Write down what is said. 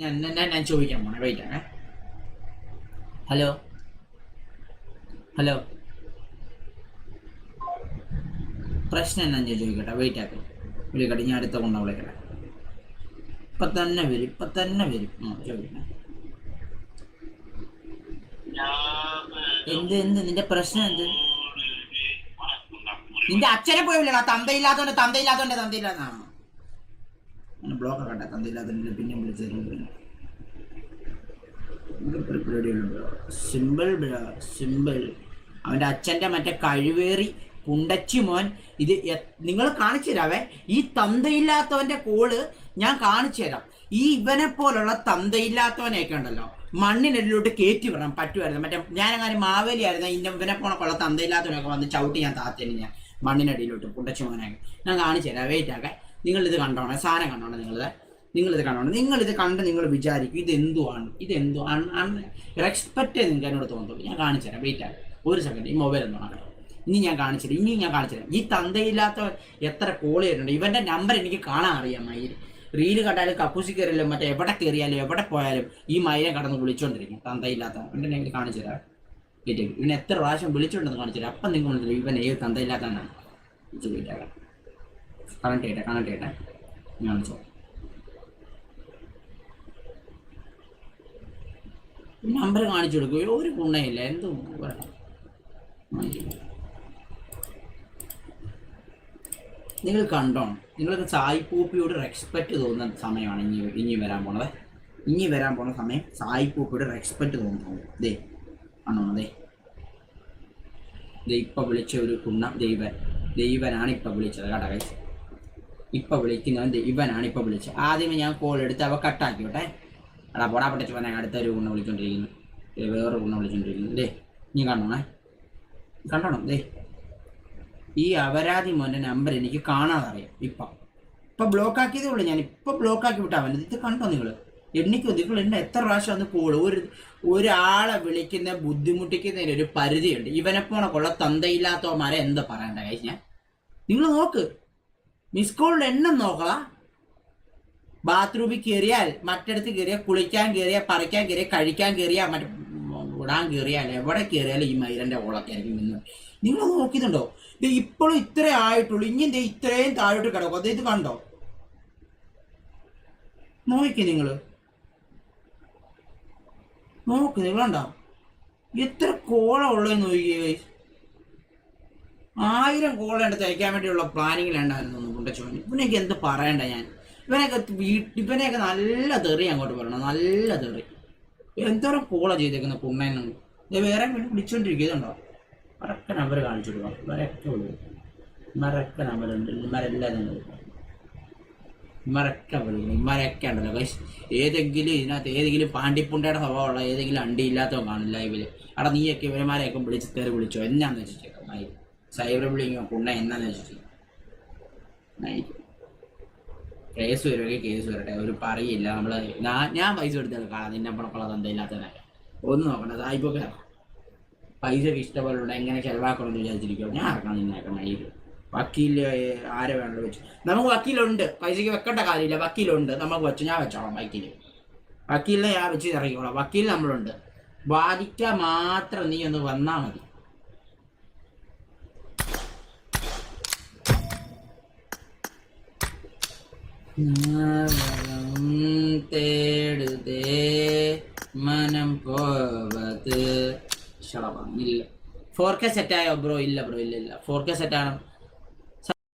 ഞാൻ ഞാൻ ഞാൻ ചോദിക്കാൻ പോണേ വെയിറ്റ് ആണേ. ഹലോ ഹലോ പ്രശ്നം എന്നാ ഞാൻ ചോദിക്കട്ടെ. വെയിറ്റ് ആക്കി. വിളിക്കട്ടെ. ഞാൻ അടുത്ത കൊണ്ടാ വിളിക്കട്ടെ. ഇപ്പൊ തന്നെ വരും ഇപ്പൊ തന്നെ വരും. ആ ചോദിക്കണേ എന്ത് എന്ത്? നിന്റെ പ്രശ്നം എന്ത്? നിന്റെ അച്ഛനെ പോയി വിളിക്കണ തന്തയില്ലാത്തോണ്ട് തന്തയില്ലാത്തോണ്ട് തന്തയില്ലാന്നാണോ ബ്ലോക്ക് ആക്കട്ടെ തന്തയില്ലാത്തോണ്ട് പിന്നെ വിളിച്ചു സിമ്പിൾ സിമ്പിൾ. അവന്റെ അച്ഛന്റെ മറ്റേ കഴിവേറി കുണ്ടച്ചി മോൻ ഇത് നിങ്ങൾ കാണിച്ചു തരാവേ. ഈ തന്തയില്ലാത്തവന്റെ കോൾ ഞാൻ കാണിച്ചു തരാം. ഈ ഇവനെ പോലുള്ള തന്തയില്ലാത്തവനെയൊക്കെ ഉണ്ടല്ലോ. മണ്ണിനെല്ലോട്ട് കയറ്റി വിടണം. പറ്റുമായിരുന്നു. മറ്റേ ഞാനങ്ങനെ മാവേലി ആയിരുന്നു. ഇന്ന ഇവനെ പോണക്കുള്ള തന്തയില്ലാത്തവനൊക്കെ വന്ന് ചവിട്ടി ഞാൻ താത്തേനെ ഞാൻ. മണ്ണിനടിയിലോട്ട് കുണ്ടച്ചി മോനൊക്കെ ഞാൻ കാണിച്ചു തരാം. വെയിറ്റ് ആക്കെ ഇത് കണ്ടോണേ സാധനം കണ്ടോണേ നിങ്ങളിത് നിങ്ങളിത് കണ്ടോണം. നിങ്ങളിത് കണ്ട് നിങ്ങൾ വിചാരിക്കും ഇത് ഇതെന്തുവാണ് ഇത് എന്തോ റെസ്പെക്റ്റ് നിങ്ങൾക്ക് എന്നോട് തോന്നുള്ളൂ. ഞാൻ കാണിച്ചു തരാം വെയിറ്റ് ആക്കാം ഒരു സെക്കൻഡ് ഈ മൊബൈൽ ഒന്നും ഇനി ഞാൻ കാണിച്ചിട്ട് ഇനി ഞാൻ കാണിച്ചുതരാം ഈ തന്തയില്ലാത്ത എത്ര കോൾ ചെയ്തിട്ടുണ്ട്. ഇവന്റെ നമ്പർ എനിക്ക് കാണാൻ അറിയാം മയിൽ. റീൽ കണ്ടാലും കക്കൂസി കയറിയാലും മറ്റേ എവിടെ കയറിയാലും എവിടെ പോയാലും ഈ മയിലെ കടന്ന് വിളിച്ചോണ്ടിരിക്കും. തന്തയില്ലാത്ത ഇവന്റെ എനിക്ക് കാണിച്ചു തരാം. ഇവൻ എത്ര പ്രാവശ്യം വിളിച്ചോണ്ടെന്ന് കാണിച്ചു തരാം. അപ്പം നിങ്ങൾ ഇവൻ ഏത് തന്തയില്ലാത്തവനാണ്. ഇത് വെയിറ്റ് ആക്കാം. കണക്ട് ചെയ്യട്ടെ കണക്ട് ചെയ്യട്ടെ കാണിച്ചോ നമ്പർ കാണിച്ചു കൊടുക്കും. ഒരു ഗുണയില്ല. എന്ത് നിങ്ങൾ നിങ്ങൾ നിങ്ങളൊക്കെ നിങ്ങൾക്ക് സായിപ്പൂപ്പിയോട് റെസ്പെക്റ്റ് തോന്നുന്ന സമയമാണ് ഇനി ഇനി വരാൻ പോണത്. ഇനി വരാൻ പോണ സമയം സായിപ്പൂപ്പിയോട് റെസ്പെക്റ്റ് തോന്നുന്നു ദേ ആണോ ദേ. ദേ ഇപ്പൊ വിളിച്ച ഒരു കുണ്ണ ദൈവൻ ദൈവനാണ് ഇപ്പൊ വിളിച്ചത്. കേട്ടോ കൈ ഇപ്പൊ വിളിക്കുന്നത് ഇവനാണ് ഇപ്പൊ വിളിച്ചത്. ആദ്യമേ ഞാൻ കോൾ എടുത്ത് അവ കട്ടാക്കി വിട്ടെ അടാ പോടാ പൊട്ടിച്ച് പറഞ്ഞാൽ അടുത്ത ഒരു ഗുണം വിളിച്ചോണ്ടിരിക്കുന്നു. വേറൊരു ഗുണം വിളിച്ചോണ്ടിരിക്കുന്നു. ദേ നീ കണ്ടോണേ? കണ്ടോണം? ദേ ഈ അപരാധി മോന്റെ നമ്പർ എനിക്ക് കാണാതെ അറിയാം. ഇപ്പം. ഇപ്പം ബ്ലോക്ക് ആക്കിയതേ ഉള്ളൂ ഞാൻ. ഇപ്പം ബ്ലോക്ക് ആക്കി വിട്ടാൽ മതി. ഇത് കണ്ടോ നിങ്ങൾ എണ്ണിക്കോ? നിങ്ങൾ എന്നെ എത്ര പ്രാവശ്യം അന്ന് കോൾ ഒരു ഒരാളെ വിളിക്കുന്ന ബുദ്ധിമുട്ടിക്കുന്നതിന് ഒരു പരിധിയുണ്ട്. ഇവനെ കൊള്ള തന്തയില്ലാത്തവന്മാരെ എന്താ പറയണ്ട കാര്യം ഞാൻ? നിങ്ങൾ നോക്ക്. മിസ് കോളിന്റെ എണ്ണം നോക്കളാ ബാത്റൂമിൽ കയറിയാൽ മറ്റിടത്ത് കയറിയാൽ കുളിക്കാൻ കയറിയാൽ പറിക്കാൻ കയറിയാൽ കഴിക്കാൻ കയറിയാൽ മറ്റേ വിടാൻ കയറിയാൽ എവിടെ കയറിയാലും ഈ മൈരന്റെ ഓളൊക്കെ ആയിരിക്കും നിന്ന്. നിങ്ങൾ നോക്കുന്നുണ്ടോ ഇത് ഇപ്പോഴും ഇത്രേ ആയിട്ടുള്ളൂ. ദേ ഇത്രയും താഴോട്ട് കിടക്കും. അത് ഇത് കണ്ടോ? നോക്കി നിങ്ങൾ. നോക്ക് നിങ്ങൾ കണ്ടോ? എത്ര കോള ഉള്ളതെന്ന് നോക്കിയേ. ആയിരം കോള എടുത്ത് തയ്ക്കാൻ വേണ്ടിയുള്ള പ്ലാനിങ്ങിലുണ്ടായിരുന്നു കുണ്ടച്ചോന് ഇവനെയൊക്കെ എന്ത് പറയണ്ട ഞാൻ? ഇവനെയൊക്കെ വീട്ടിൽ ഇവനെയൊക്കെ നല്ല തെറി അങ്ങോട്ട് പറയണം നല്ല തെറി. എന്തോരം കോള ചെയ്തേക്കുന്ന പുണ്ണേനും ഇത് വേറെ വീട് വിളിച്ചോണ്ടിരിക്കുന്നുണ്ടോ? മറക്ക നമ്പർ കാണിച്ചു കൊടുക്കാം. ഇവരൊക്കെ വിളിക്കും മറക്ക നമ്പർ ഉണ്ട്. ഇമാരെല്ലാം വിളിക്കും ഇമാരൊക്കെ വിളിക്കും ഇമാരൊക്കെ ഉണ്ടല്ലോ. ഏതെങ്കിലും ഇതിനകത്ത് ഏതെങ്കിലും പാണ്ടിപ്പുണ്ടയുടെ സ്വഭാവമുള്ള ഏതെങ്കിലും അണ്ടി ഇല്ലാത്തവൻ കാണും ലൈവിൽ അവിടെ നീയൊക്കെ ഇവരമാരെയൊക്കെ വിളിച്ച് തേറി വിളിച്ചോ. എന്നാന്ന് വെച്ചിട്ടേക്കാം സൈബർ ബുള്ളിങ്ങോ പുണ്ണ എന്നാന്ന് കേസ് വരുമെങ്കിൽ കേസ് വരട്ടെ. ഒരു പറയില്ല. നമ്മൾ ഞാൻ പൈസ എടുത്തത് കാണാം നിന്നെ പണക്കുള്ള തന്തയില്ലാത്തവനെ ഒന്നും നോക്കണ്ട. സായിപ്പൊക്കെ പൈസക്ക് ഇഷ്ടപോലുള്ള എങ്ങനെ ചെലവാക്കണമെന്ന് വിചാരിച്ചിരിക്കും ഞാൻ ഇറക്കണം നിന്നേക്കണം ഈ വക്കീൽ ആരെ വേണമല്ലോ വെച്ചു. നമുക്ക് വക്കീലുണ്ട്. പൈസക്ക് വെക്കേണ്ട കാര്യമില്ല. വക്കീലുണ്ട്. നമുക്ക് വെച്ചു ഞാൻ വെച്ചോളാം വക്കീൽ. വക്കീലിനെ ഞാൻ വെച്ച് ഇറങ്ങിക്കോളാം വക്കീൽ നമ്മളുണ്ട്. ബാധിക്കാൻ മാത്രം നീ ഒന്ന് വന്നാൽ മതി. ஞாபகம் தேடுதே മനം പോവത് ഇല്ല ഫോർ കെ സെറ്റ് ആയോ ബ്രോ ഇല്ല ബ്രോ ഇല്ല ഇല്ല ഫോർ കെ സെറ്റ് ആണ്